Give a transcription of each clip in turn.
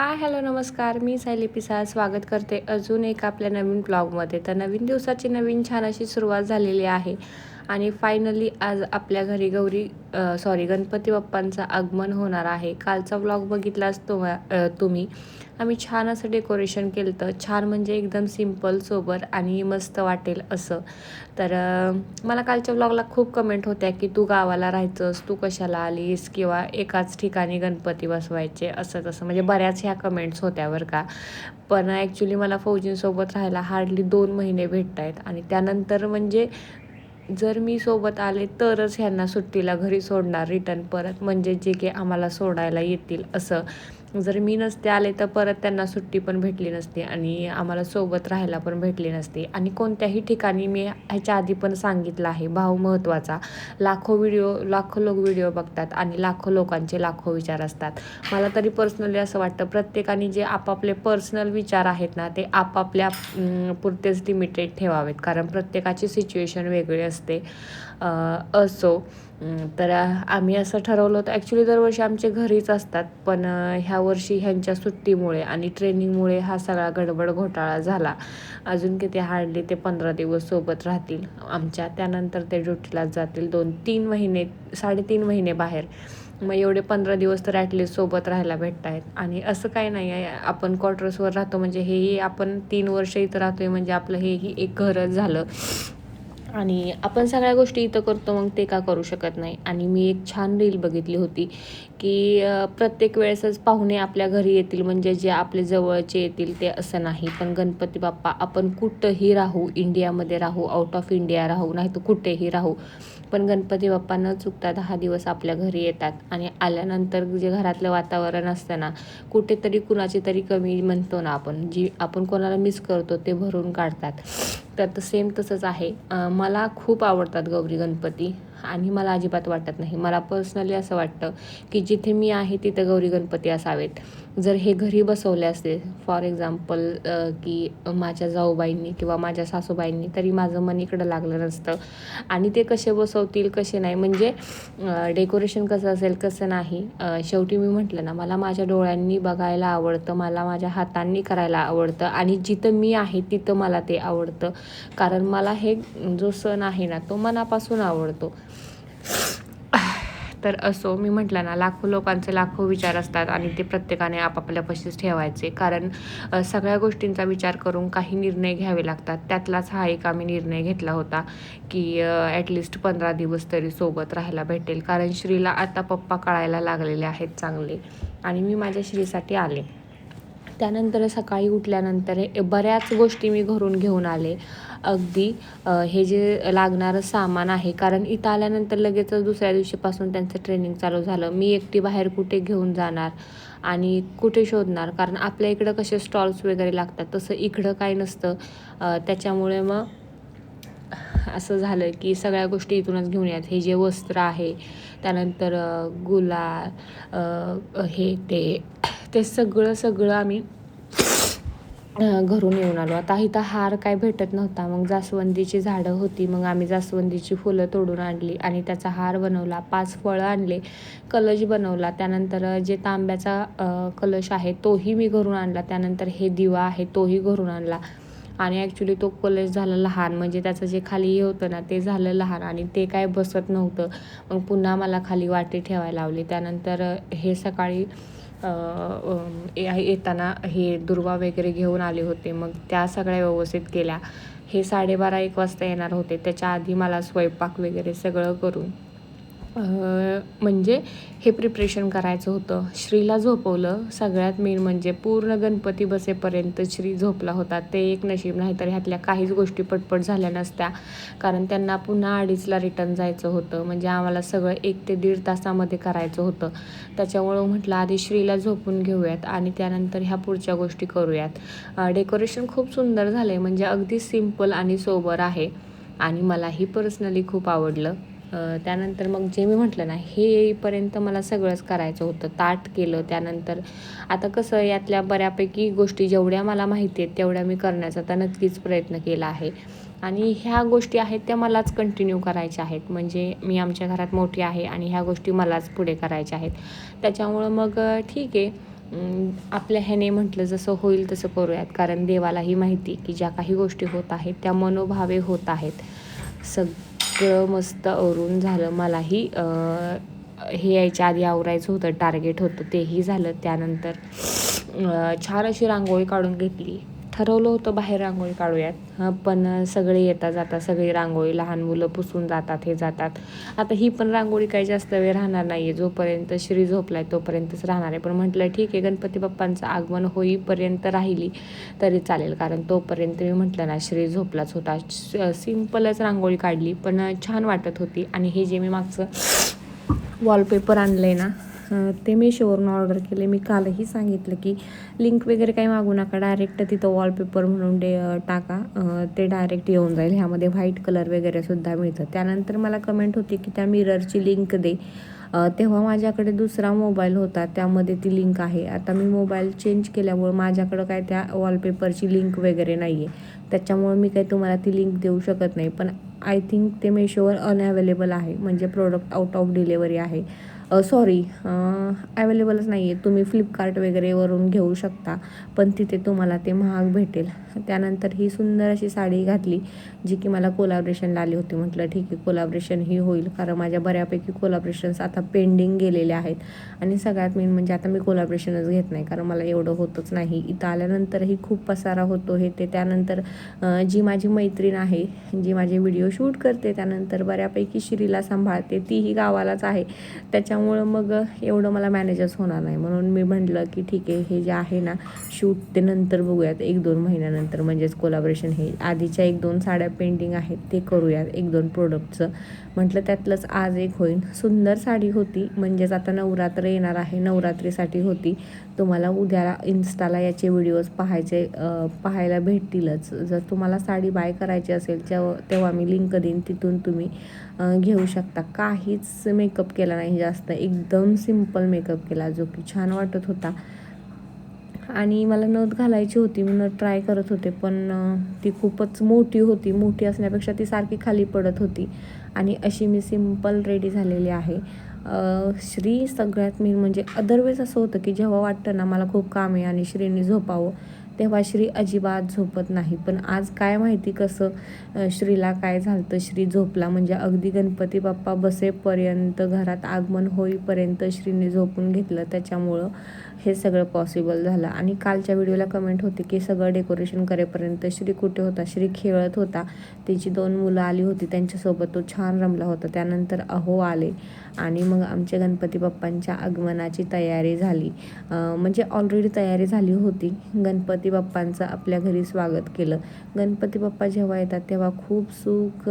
Hi hello नमस्कार. मी सायली पिसा स्वागत करते अजून एक आपल्या नवीन ब्लॉगमध्ये. तर नवीन दिवसाची नवीन छान अशी सुरुवात झालेली आहे. आणि फायनली आज आपल्या घरी गौरी सॉरी गणपती बाप्पांचं आगमन होणार आहे. कालचा ब्लॉग बघितलाच तुम्हा तुम्ही. आम्ही छान असं डेकोरेशन केलं तर छान म्हणजे एकदम सिंपल सोबर आणि मस्त वाटेल असं. तर मला कालच्या ब्लॉगला खूप कमेंट होत्या की तू गावाला राहायचंस तू कशाला आलीस किंवा एकाच ठिकाणी गणपती बसवायचे असं तसं. म्हणजे बऱ्याच ह्या कमेंट्स होत्या बरं का. पण ॲक्च्युली मला फौजींसोबत राहायला हार्डली दोन महिने भेटत आहेत आणि त्यानंतर म्हणजे जर मी सोबत आले तरच ह्यांना सुट्टीला घरी सोडणार रिटर्न परत. म्हणजे जे की आम्हाला सोडायला येतील असं. जर मी नसते आले तर परत त्यांना सुट्टी पण भेटली नसते आणि आम्हाला सोबत राहायला पण भेटली नसती. आणि कोणत्याही ठिकाणी मी ह्याच्या आधी पण सांगितलं आहे भाव महत्त्वाचा. लाखो व्हिडिओ लाखो लोक व्हिडिओ बघतात आणि लाखो लोकांचे लाखो विचार असतात. मला तरी पर्सनली असं वाटतं प्रत्येकाने जे आपापले पर्सनल विचार आहेत ना ते आपापल्या पुरतेच लिमिटेड ठेवावेत. कारण प्रत्येकाची सिच्युएशन वेगळी असते. असो तर आम्ही असं ठरवलं होतं. ॲक्च्युली दरवर्षी आमचे घरीच असतात. पण ह्या वर्षी ह्यांच्या सुट्टीमुळे आणि ट्रेनिंगमुळे हा सगळा गडबड घोटाळा झाला. अजून किती हार्डली ते पंधरा दिवस सोबत राहतील. आमच्या त्यानंतर ते ड्युटीला जातील दोन तीन महिने साडेतीन महिने बाहेर. मग एवढे पंधरा दिवस तर ॲटलिस्ट सोबत राहायला भेटत आहेत आणि असं काही नाही आहे. आपण क्वार्टर्सवर राहतो म्हणजे हेही आपण तीन वर्ष इथं राहतोय म्हणजे आपलं हेही एक घरच झालं. आणि आपण सगळ्या गोष्टी इथं करतो मग ते का करू शकत नाही? आणि मी एक छान रील बघितली होती की प्रत्येक वेळेसच पाहुणे आपल्या घरी येतील म्हणजे जे आपले जवळचे येतील ते असं नाही. पण गणपती बाप्पा आपण कुठंही राहू इंडियामध्ये राहू आउट ऑफ इंडिया राहू नाही तर कुठेही राहू पण गणपती बाप्पा न चुकता दहा दिवस आपल्या घरी येतात. आणि आल्यानंतर जे घरातलं वातावरण असतं ना कुठेतरी कुणाची तरी कमी म्हणतो ना आपण जी आपण कोणाला मिस करतो ते भरून काढतात. तर सेम तसंच आहे. मला खूप आवडतात गौरी गणपती. आणि मला अजिबात वाटत नाही. मला पर्सनली असं वाटतं की जिथे मी आहे तिथे गौरी गणपती असावेत. जर हे घरी बसवले असते फॉर एक्झाम्पल की माझ्या जाऊबाईंनी किंवा माझ्या सासूबाईंनी तरी माझं मन इकडं लागलं नसतं. आणि ते कसे बसवतील कसे नाही म्हणजे डेकोरेशन कसं असेल कसं नाही शेवटी मी म्हटलं ना मला माझ्या डोळ्यांनी बघायला आवडतं मला माझ्या हातांनी करायला आवडतं आणि जिथं मी आहे तिथं मला ते आवडतं. कारण मला हे जो सण आहे ना तो मनापासून आवडतो. तर असो मी म्हटलं ना लाखो लोकांचे लाखो विचार असतात आणि ते प्रत्येकाने आपापल्यापाशीच ठेवायचे. कारण सगळ्या गोष्टींचा विचार करून काही निर्णय घ्यावे लागतात. त्यातलाच हा एक आम्ही निर्णय घेतला होता की ॲटलिस्ट पंधरा दिवस तरी सोबत राहायला भेटेल. कारण श्रीला आता पप्पा कळायला लागलेले आहेत चांगले आणि मी माझ्या श्रीसाठी आले. त्यानंतर सकाळी उठल्यानंतर बऱ्याच गोष्टी मी घरून घेऊन आले. अगदी हे जे लागणारं सामान आहे कारण इथं आल्यानंतर लगेचच दुसऱ्या दिवशीपासून त्यांचं ट्रेनिंग चालू झालं. मी एकटी बाहेर कुठे घेऊन जाणार आणि कुठे शोधणार? कारण आपल्या इकडं कसे स्टॉल्स वगैरे लागतात तसं इकडं काय नसतं. त्याच्यामुळे मग असं झालं की सगळ्या गोष्टी इथूनच घेऊन यात हे जे वस्त्र आहे त्यानंतर गुलाल हे ते ते सगळं सगळं आम्ही घरून येऊन आलो. आता इथं हार काय भेटत नव्हता. मग जास्वंदीची झाडं होती. मग आम्ही जास्वंदीची फुलं तोडून आणली आणि त्याचा हार बनवला. पाच फळं आणले. कलश बनवला. त्यानंतर जे तांब्याचा कलश आहे तोही मी घरून आणला. त्यानंतर हे दिवा आहे तोही घरून आणला. आणि ॲक्च्युली तो कलश झाला लहान. म्हणजे त्याचं जे खाली हे होतं ना ते झालं लहान आणि ते काय बसत नव्हतं. मग पुन्हा मला खाली वाटी ठेवायला लावली. त्यानंतर हे सकाळी येताना हे दुर्वा वगैरे घेऊन आले होते. मग त्या सगळ्या व्यवस्थित केल्या. हे साडेबारा एक वाजता येणार होते. त्याच्या आधी मला स्वयंपाक वगैरे सगळं करून म्हणजे हे प्रिपरेशन करायचं होतं. श्रीला झोपवलं. सगळ्यात मेन म्हणजे पूर्ण गणपती बसेपर्यंत श्री झोपला होता. ते एक नशीब नाही तर ह्यातल्या काहीच गोष्टी पटपट झाल्या नसत्या. कारण त्यांना पुन्हा अडीचला रिटर्न जायचं होतं. म्हणजे आम्हाला सगळं एक ते दीड तासामध्ये करायचं होतं. त्याच्यामुळं म्हटलं आधी श्रीला झोपून घेऊयात आणि त्यानंतर ह्या पुढच्या गोष्टी करूयात. डेकोरेशन खूप सुंदर झालं आहे म्हणजे अगदी सिंपल आणि सोबर आहे. आणि मलाही पर्सनली खूप आवडलं. त्यानंतर मग जे मी म्हटलं ना हे येईपर्यंत मला सगळंच करायचं होतं. ताट केलं त्यानंतर आता कसं यातल्या बऱ्यापैकी गोष्टी जेवढ्या मला माहिती आहेत तेवढ्या मी करण्याचा तर नक्कीच प्रयत्न केला आहे. आणि ह्या गोष्टी आहेत त्या मलाच कंटिन्यू करायच्या आहेत. म्हणजे मी आमच्या घरात मोठी आहे आणि ह्या गोष्टी मलाच पुढे करायच्या आहेत. त्याच्यामुळं मग ठीक आहे. आपल्या ह्याने म्हटलं जसं होईल तसं करूयात. कारण देवालाही माहिती की ज्या काही गोष्टी होत आहेत त्या मनोभावे होत आहेत. सग सगळं मस्त आवरून झालं. मलाही हे यायच्या आधी आवरायचं होतं. टार्गेट होतं. तेही झालं. त्यानंतर छान अशी रांगोळी काढून घेतली. ठरवलं होतं बाहेर रांगोळी काढूयात. पण सगळे येता जाता सगळी रांगोळी लहान मुलं पुसून जातात हे जातात. आता ही पण रांगोळी काही जास्त वेळ राहणार नाही आहे जोपर्यंत श्री झोपलाय तोपर्यंतच राहणार आहे. पण म्हटलं ठीक आहे गणपती बाप्पांचं आगमन होईपर्यंत राहिली तरी चालेल. कारण तोपर्यंत मी म्हटलं ना श्री झोपलाच होता. सिम्पलच रांगोळी काढली पण छान वाटत होती. आणि हे जे मी मागचं वॉलपेपर आणलं आहे ना ते मेशोवरून ऑर्डर केले. मी कालही सांगितलं की लिंक वगैरे काही मागू नका. डायरेक्ट तिथं वॉलपेपर म्हणून डे टाका. ते डायरेक्ट येऊन जाईल. ह्यामध्ये व्हाईट कलर वगैरे सुद्धा मिळतं. त्यानंतर मला कमेंट होती की त्या मिररची लिंक दे. तेव्हा माझ्याकडे दुसरा मोबाईल होता. त्यामध्ये ती लिंक आहे. आता मी मोबाईल चेंज केल्यामुळं माझ्याकडं काय त्या वॉलपेपरची लिंक वगैरे नाही आहे त्याच्यामुळं मी काही तुम्हाला ती लिंक देऊ शकत नाही. पण आय थिंक ते मेशोवर अनअवेलेबल आहे. म्हणजे प्रोडक्ट आउट ऑफ डिलेवरी आहे. सॉरी अवेलेबलच नाही आहे तुम्ही फ्लिपकार्ट वगैरेवरून घेऊ शकता. पण तिथे तुम्हाला ते महाग भेटेल. त्यानंतर ही सुंदर अशी साडी घातली जी की मला कोलाब्रेशनला आली होती. म्हटलं ठीक आहे कोलाब्रेशन ही होईल. कारण माझ्या बऱ्यापैकी कोलाब्रेशन्स आता पेंडिंग गेलेले आहेत. आणि सगळ्यात मेन म्हणजे आता मी कोलाब्रेशनच घेत नाही कारण मला एवढं होतच नाही. इथं आल्यानंतरही खूप पसारा होतो हे ते. त्यानंतर जी माझी मैत्रीण आहे जी माझे व्हिडिओ शूट करते त्यानंतर बऱ्यापैकी श्रीला सांभाळते. तीही गावालाच आहे. त्याच्या त्यामुळं मग एवढं मला मॅनेजच होणार नाही. म्हणून मी म्हटलं की ठीक आहे हे जे आहे ना शूट ते नंतर बघूयात. एक दोन महिन्यानंतर. म्हणजेच कोलाब्रेशन हे आधीच्या एक दोन साड्या पेंटिंग आहेत ते करूयात. एक दोन प्रोडक्टचं म्हटलं त्यातलंच आज एक होईल सुंदर साडी होती. म्हणजेच आता नवरात्र येणार आहे. नवरात्रीसाठी होती. तुम्हाला उद्याला इन्स्टाला याचे व्हिडिओज पाहायचे पाहायला भेटतीलच. जर तुम्हाला साडी बाय करायची असेल तेव्हा तेव्हा मी लिंक देईन. तिथून तुम्ही घेऊ शकता. काहीच मेकअप केला नाही जास्त. एकदम सिंपल मेकअप केला जो की छान वाटत होता. आणि मला नथ घालायची होती. मी नथ ट्राय करत होते पण ती खूपच मोठी होती. मोठी असण्यापेक्षा ती सारखी खाली पडत होती. आणि अशी मी सिंपल रेडी झालेली आहे. श्री सगळ्यात मेन म्हणजे अदरवेज असं होतं की जेव्हा वाटतं ना मला खूप काम आहे आणि श्रीने झोपावं तेव्हा श्री अजिबात झोपत नाही. पण आज काय माहिती कसं श्रीला काय झालं श्री झोपला म्हणजे अगदी गणपती बाप्पा बसेपर्यंत घरात आगमन होईपर्यंत श्रीने झोपून घेतलं. त्याच्यामुळं हे सगळं पॉसिबल झालं. आणि कालच्या व्हिडिओला कमेंट होती की सगळं डेकोरेशन करेपर्यंत श्री कुठे होता? श्री खेळत होता. त्याची दोन मुलं आली होती. त्यांच्यासोबत तो छान रमला होता. त्यानंतर अहो आले. आणि मग आमच्या गणपती बाप्पांच्या आगमनाची तयारी झाली. म्हणजे ऑलरेडी तयारी झाली होती. गणपती बाप्पांचं आपल्या घरी स्वागत केलं. गणपती बाप्पा जेव्हा येतात तेव्हा खूप सुख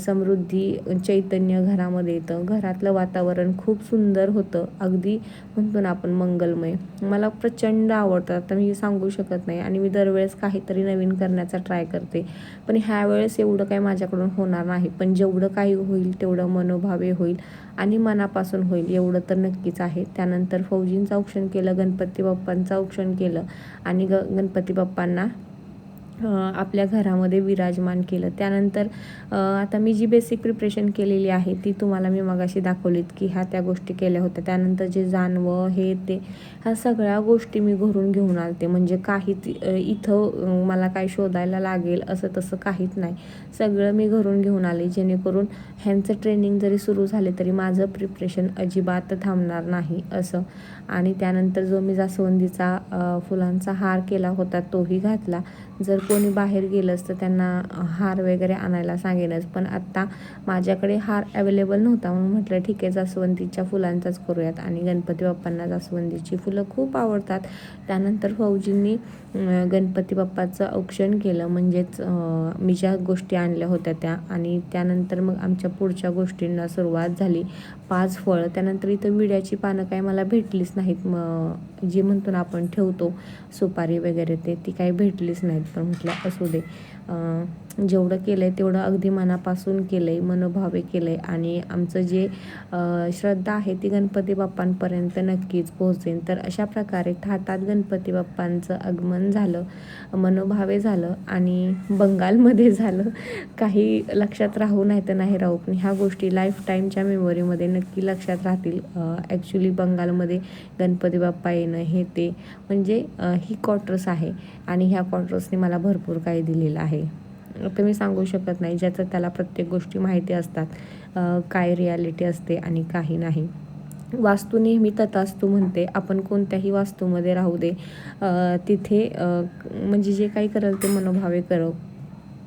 समृद्धी चैतन्य घरामध्ये येतं. घरातलं वातावरण खूप सुंदर होतं. अगदी म्हणतो ना आपण मंगलमय. मला प्रचंड आवडतं. आता मी सांगू शकत नाही आणि मी दरवेळेस काहीतरी नवीन करण्याचा ट्राय करते. पण ह्या वेळेस एवढं काही माझ्याकडून होणार नाही. पण जेवढं काही होईल तेवढं मनोभावे होईल आणि मनापासून होईल एवढं तर नक्कीच आहे. त्यानंतर फौजींचं औक्षण केलं गणपती बाप्पांचं औक्षण केलं आणि ग गणपती बाप्पांना आपल्या घरामध्ये विराजमान केलं. त्यानंतर आता मी जी बेसिक प्रिपरेशन केलेली आहे ती तुम्हाला मी मगाशी दाखवलीत की ह्या त्या गोष्टी केल्या होत्या. त्यानंतर जे जानवं हे ते ह्या सगळ्या गोष्टी मी घरून घेऊन आलते. म्हणजे काहीच इथं मला काय शोधायला लागेल असं तसं काहीच नाही. सगळं मी घरून घेऊन आले. जेणेकरून ह्यांचं ट्रेनिंग जरी सुरू झाले तरी माझं प्रिपरेशन अजिबात थांबणार नाही असं. आणि त्यानंतर जो मी जास्वंदीचा फुलांचा हार केला होता तोही घातला. जर कोणी बाहेर गेलंच तर त्यांना हार वगैरे आणायला सांगेनच. पण आत्ता माझ्याकडे हार अवेलेबल नव्हता म्हणून म्हटलं ठीक आहे जास्वंदीच्या फुलांचाच करूयात. आणि गणपती बाप्पांना जास्वंदीची फुलं खूप आवडतात. त्यानंतर फौजींनी गणपती बाप्पाचं औक्षण केलं. म्हणजेच मी ज्या गोष्टी आणल्या होत्या त्या आणि त्यानंतर मग आमच्या पुढच्या गोष्टींना सुरुवात झाली. पाच फळं. त्यानंतर इथं विड्याची पानं काय मला भेटलीच नाहीत. मग जे म्हणतो ना आपण ठेवतो सुपारी वगैरे ते ती काही भेटलीच नाहीत. पण म्हटलं असू दे. जेवढं केलं आहे तेवढं अगदी मनापासून केलं आहे मनोभावे केलं आहे आणि आमचं जे श्रद्धा आहे ती गणपती बाप्पांपर्यंत नक्कीच पोहोचेन. तर अशा प्रकारे थाटात गणपती बाप्पांचं आगमन झालं मनोभावे झालं आणि बंगालमध्ये झालं. काही लक्षात राहू नाही तर नाही राहू पण ह्या गोष्टी लाईफ टाईमच्या मेमोरीमध्ये नक्की लक्षात राहतील. ॲक्च्युली बंगालमध्ये गणपती बाप्पा येणं हे ते म्हणजे ही क्वार्टर्स आहे. आणि ह्या क्वार्टर्सने मला भरपूर काही दिलेलं आहे. तर मी सांगू शकत नाही ज्याचं त्याला प्रत्येक गोष्टी माहिती असतात. काय रियालिटी असते आणि काही नाही. वास्तू नेहमी तथास्तू म्हणते आपण कोणत्याही वास्तूमध्ये राहू दे. तिथे म्हणजे जे काही करेल ते मनोभावे करो.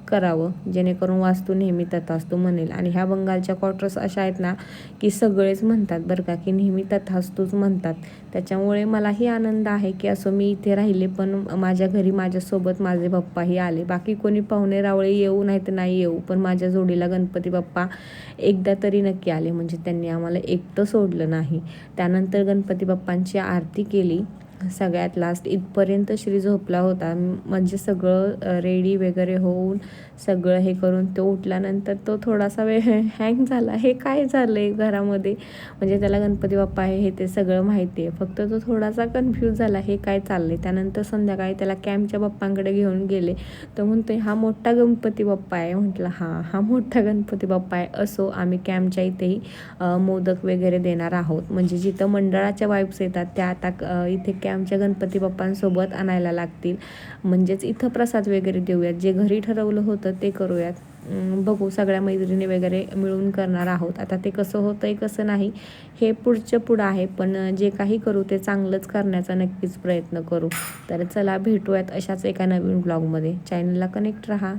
करावं जेणेकरून वास्तू नेहमी तथास्तू म्हणेल. आणि ह्या बंगालच्या क्वार्टर्स अशा आहेत ना की सगळेच म्हणतात बरं का की नेहमी तथास्तूच म्हणतात. त्याच्यामुळे मलाही आनंद आहे की असं मी इथे राहिले पण माझ्या घरी माझ्यासोबत माझे बाप्पाही आले. बाकी कोणी पाहुणे रावळे येऊ नाही तर नाही येऊ पण माझ्या जोडीला गणपती बाप्पा एकदा तरी नक्की आले. म्हणजे त्यांनी आम्हाला एकटं सोडलं नाही. त्यानंतर गणपती बाप्पांची आरती केली. सगळ्यात लास्ट इथपर्यंत श्री झोपला होता. म्हणजे सगळं रेडी वगैरे होऊन सगळं हे करून तो उठल्यानंतर तो थोडासा वेळ हँग झाला. हे काय झालं आहे घरामध्ये? म्हणजे त्याला गणपती बाप्पा आहे हे ते सगळं माहिती आहे फक्त तो थोडासा कन्फ्यूज झाला हे काय चाललं आहे त्यानंतर संध्याकाळी त्याला कॅम्पच्या बाप्पांकडे घेऊन गेले. तर म्हणतो हा मोठा गणपती बाप्पा आहे. म्हटलं हां हा मोठा गणपती बाप्पा आहे. असो आम्ही कॅम्पच्या इथेही मोदक वगैरे देणार आहोत. म्हणजे जिथं मंडळाच्या वाईब्स येतात त्या आता इथे कॅम्पच्या गणपती बाप्पांसोबत आणायला लागतील. म्हणजेच इथं प्रसाद वगैरे देऊयात. जे घरी ठरवलं होतं ते करूयात. बघू सगळ्या मैत्रिणी वगैरे मिळून करणार आहोत. आता ते कसं होतं आहे कसं नाही हे पुढचं पुढं आहे. पण जे काही करू ते चांगलंच करण्याचा नक्कीच प्रयत्न करू. तर चला भेटूयात अशाच एका नवीन ब्लॉगमध्ये चॅनलला कनेक्ट रहा.